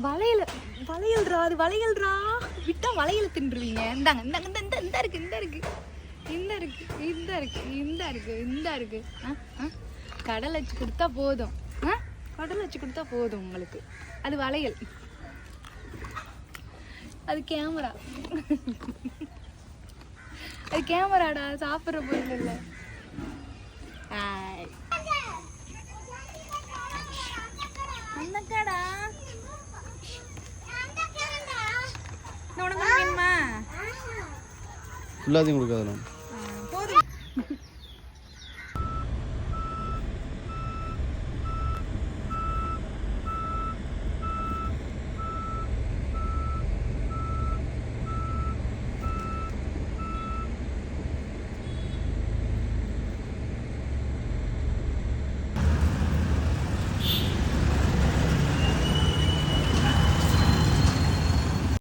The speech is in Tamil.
வளையல் வளையல்ரா அது வளையல்ரா. விட்டா வளையல் தின்றுவீங்க. இந்தாங்க இந்தாங்க இந்த இந்த இந்த இருக்கு இந்த இருக்கு. இந்த இருக்கு இந்த இருக்கு இந்த இருக்கு இந்த இருக்கு. ஆ ஆ. கடலை வச்சு கொடுத்தா போதும். ஆ? கடலை வச்சு கொடுத்தா போதும் உங்களுக்கு. அது வளையல். அது கேமரா. அது கேமராடா சாப்பிட்ற பொருள் இல்லை ஆய். அந்தக்காடா. ஃபுல்லாத்தையும் கொடுக்காதலாம்